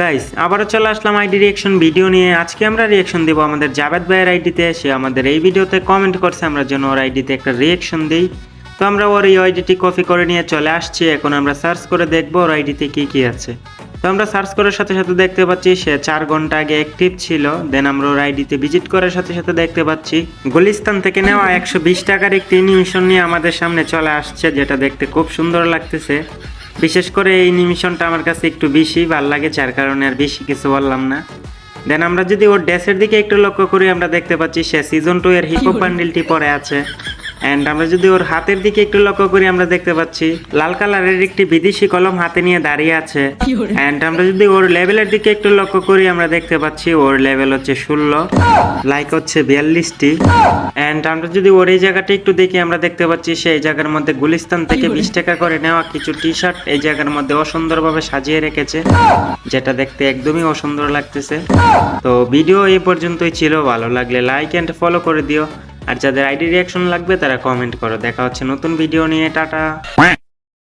Guys আবারও চলে আসলাম ID reaction video নিয়ে। আজকে আমরা রিয়াকশন দেবো আমাদের জাভেদ ভাইয়ের আইডিতে সে আমাদের এই ভিডিওতে কমেন্ট করছে, আমরা যেন ওর আইডিতে একটা রিয়াকশন দিই। তো আমরা ওর এই আইডিটি কপি করে নিয়ে চলে আসছি। এখন আমরা সার্চ করে দেখব ওর আইডিতে কি কি আছে। তো আমরা সার্চ করার সাথে সাথে দেখতে পাচ্ছি, সে চার ঘণ্টা আগে অ্যাক্টিভ ছিল। দেন আমরা ওর আইডিতে ভিজিট করার সাথে সাথে দেখতে পাচ্ছি, গুলিস্তান থেকে নেওয়া একশো বিশ টাকার একটি অ্যানিমেশন নিয়ে আমাদের সামনে চলে আসছে, যেটা দেখতে খুব সুন্দর লাগতেছে। বিশেষ করে এই নিমিশনটা আমার কাছে একটু বেশি ভালো লাগে যার কারণে আর বেশি কিছু বললাম না। দেন আমরা যদি ওর ড্যাসের দিকে একটু লক্ষ্য করি আমরা দেখতে পাচ্ছি সে সিজন টু এর হিপো বান্ডিলটি পরে আছে। অ্যান্ড আমরা যদি ওর হাতের দিকে একটু লক্ষ্য করি আমরা দেখতে পাচ্ছি লাল কালারের একটি বিদেশি কলম হাতে নিয়ে দাঁড়িয়ে আছে। অ্যান্ড আমরা যদি ওর লেভেলের দিকে একটু লক্ষ্য করি আমরা দেখতে পাচ্ছি ওর লেভেল হচ্ছে ষোলো লাইক হচ্ছে বিয়াল্লিশটি। অ্যান্ড আমরা যদি ওর এই জায়গাটা একটু দেখি আমরা দেখতে পাচ্ছি সেই জায়গার মধ্যে গুলিস্তান থেকে বিশ টাকা করে নেওয়া কিছু টি শার্ট এই জায়গার মধ্যে অসুন্দরভাবে সাজিয়ে রেখেছে যেটা দেখতে একদমই অসুন্দর লাগতেছে। তো ভিডিও এই পর্যন্তই ছিল ভালো লাগলে লাইক অ্যান্ড ফলো করে দিও। আর যাদের আইডি রিয়াকশন লাগবে তারা কমেন্ট করো। দেখা হচ্ছে নতুন ভিডিও নিয়ে টাটা।